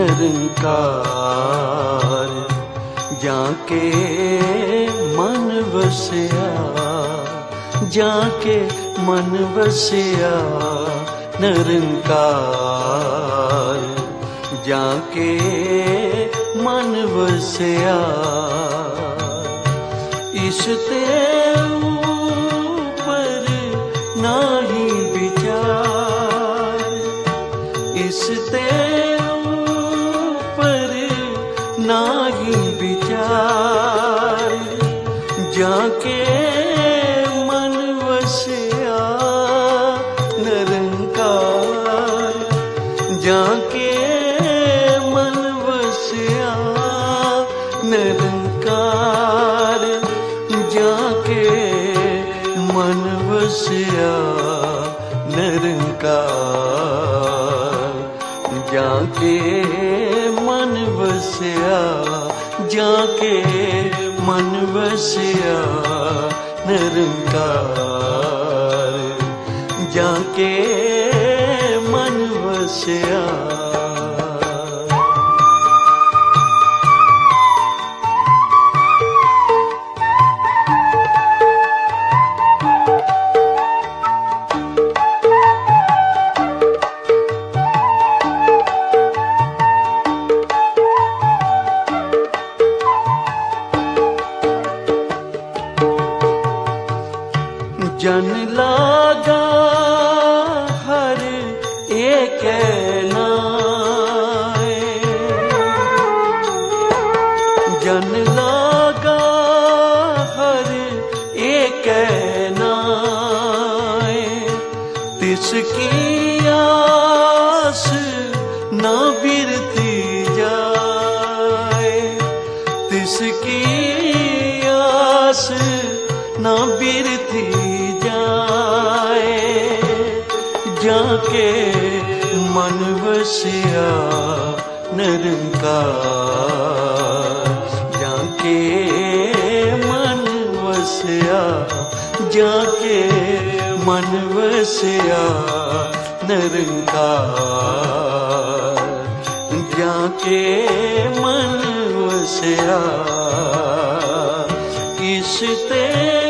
ਨਿਰੰਕਾਰ ਜਾਂ ਕੇ ਮਨ ਵਸਿਆ, ਜਾਂ ਕੇ ਮਨ ਵਸਿਆ ਨਿਰੰਕਾਰ ਜਾਂ ਕੇ ਮਨ ਵਸਿਆ। ਇਸ ਤੇ ਉੱਪਰ ਨਹੀਂ ਵਿਚਾਰ, ਇਸ ਤੇ ਜਾਂ ਕੇ ਮਨ ਵਸਿਆ ਨਿਰੰਕਾਰ ਜਾਂ ਕੇ ਮਨ ਵਸਿਆ ਨਿਰੰਕਾਰ ਜਾਂ ਕੇ ਮਨ ਵਸਿਆ ਜਾਂ ਕੇ ਮਨ ਵਸਿਆ ਨਿਰੰਕਾਰ ਜਾਂ ਕੇ ਵਸਿਆ ਜਨ ਲਾਗਾ ਏਕ ਨਾਏ ਜਨ ਲਾਗਾ ਹਰ ਏਕ ਨਾਏ ਤਿਸ ਕੀ ਆਸ ਨਾ ਬਿਰਤੀ ਜਾਏ। ਤਿਸ ਕੀ ਆਸ ਨਾ ਬਿਰਤੀ ਜਾਏ। ਜਾਂ ਕੇ ਮਨ ਵਸਿਆ ਨਿਰੰਕਾਰ। ਜਾਂ ਕੇ ਮਨ ਵਸਿਆ, ਜਾਂ ਕੇ ਮਨ ਵਸਿਆ ਨਿਰੰਕਾਰ। ਜਾਂ ਕੇ ਮਨ ਵਸਿਆ, ਇਸ ਤੇ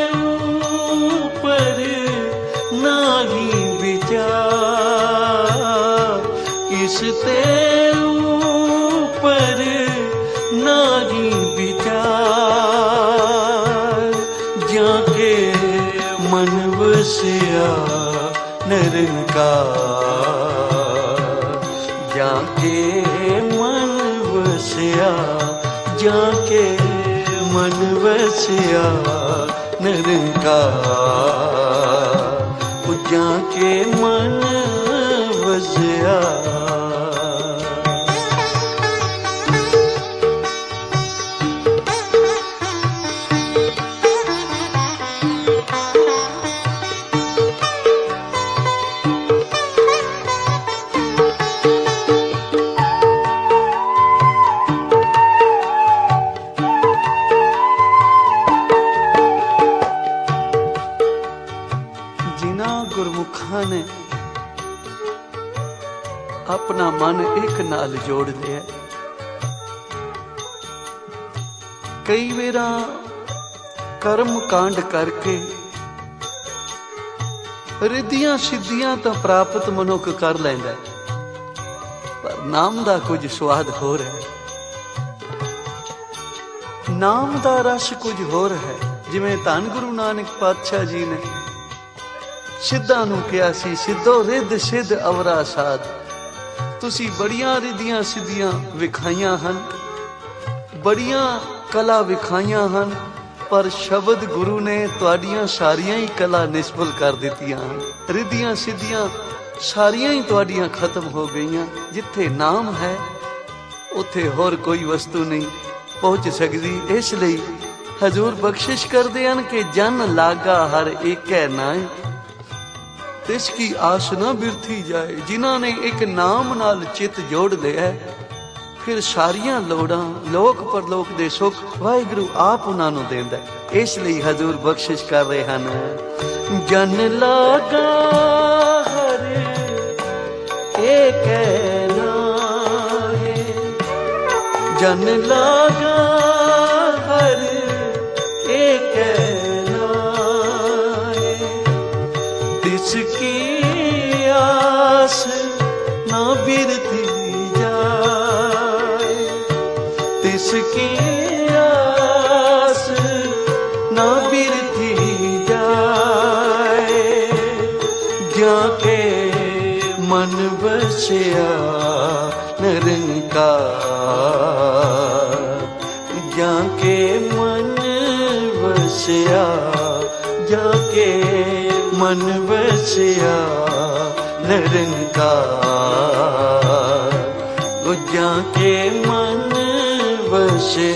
ਵਸਿਆ ਨਿਰੰਕਾਰ। ਜਾ ਕੇ ਮਨ ਵਸਿਆ, ਜਾ ਕੇ ਮਨ ਵਸਿਆ ਨਿਰੰਕਾਰ। ਉਹ ਕੇ ਮਨ ਵਸਿਆ ਜਿਨ੍ਹਾਂ ਨੇ ਆਪਣਾ ਮਨ ਇੱਕ ਨਾਲ ਜੋੜ ਲਿਆ। ਕਈ ਵੇਰਾਂ ਕਰਮ ਕਾਂਡ ਕਰਕੇ ਰਿੱਧੀਆਂ ਸਿੱਧੀਆਂ ਤਾਂ ਪ੍ਰਾਪਤ ਮਨੁੱਖ ਕਰ ਲੈਂਦਾ ਪਰ ਨਾਮ ਦਾ ਕੁਝ ਸਵਾਦ ਹੋਰ ਹੈ। ਨਾਮ ਦਾ ਰਸ ਕੁਝ ਹੋਰ ਹੈ, ਜਿਵੇਂ ਧੰਨ ਗੁਰੂ ਨਾਨਕ ਪਾਤਸ਼ਾਹ ਜੀ ਨੇ ਸਿੱਧਾਂ ਨੂੰ ਕਿਹਾ ਸੀ, ਸਿੱਧੋ ਰਿੱਧ ਸਿੱਧ ਅਵਰਾ ਸਾਧ। ਤੁਸੀਂ ਬੜੀਆਂ ਰਿਧੀਆਂ ਸਿੱਧੀਆਂ ਵਿਖਾਈਆਂ ਹਨ, ਬੜੀਆਂ ਕਲਾ ਵਿਖਾਈਆਂ ਹਨ, ਪਰ ਸ਼ਬਦ ਗੁਰੂ ਨੇ ਤੁਹਾਡੀਆਂ ਸਾਰੀਆਂ ਹੀ ਕਲਾ ਨਿਸ਼ਫਲ ਕਰ ਦਿੱਤੀਆਂ ਹਨ। ਰਿਧੀਆਂ ਸਿੱਧੀਆਂ ਸਾਰੀਆਂ ਹੀ ਤੁਹਾਡੀਆਂ ਖਤਮ ਹੋ ਗਈਆਂ, ਜਿੱਥੇ ਨਾਮ ਹੈ, ਉੱਥੇ ਹੋਰ ਕੋਈ ਵਸਤੂ ਨਹੀਂ ਪਹੁੰਚ ਸਕਦੀ। ਇਸ ਲਈ ਹਜ਼ੂਰ ਬਖਸ਼ਿਸ਼ ਕਰਦੇ ਹਨ ਕਿ ਜਨ ਲਾਗਾ ਹਰ ਏਕੈ ਨਾਏ। ਤਿਸ ਕੀ ਆਸ ਨਾ ਬਿਰਥੀ ਜਾਏ, ਜਿਨ੍ਹਾਂ ਨੇ ਇੱਕ ਨਾਮ ਨਾਲ ਚਿੱਤ ਜੋੜ ਲਿਆ ਫਿਰ ਸਾਰੀਆਂ ਲੋੜਾਂ ਲੋਕ ਪਰਲੋਕ ਦੇ ਸੁਖ ਵਾਹਿਗੁਰੂ ਆਪ ਉਹਨਾਂ ਨੂੰ ਦਿੰਦਾ ਇਸ ਲਈ ਹਜ਼ੂਰ ਬਖਸ਼ਿਸ਼ ਕਰ ਰਹੇ ਹਨ। ਜਨ ਲਾਗਾ ਹਰ ਇਹ ਕਹਿਣਾ ਹੈ ਜਨ ਲਾਗਾ ਤਿਸ ਕੀ ਆਸ ਨਾ ਬਿਰਤੀ ਜਾਏ। ਜਾ ਕੇ ਮਨ ਵਸਿਆ ਨਿਰੰਕਾਰ। ਜਾ ਕੇ ਮਨ ਵਸਿਆ ਜਾ ਕੇ ਮਨ ਵਸਿਆ ਨਿਰੰਕਾਰ। ਉਹ ਜਾ ਕੇ ਮਨ ਵਸਿਆ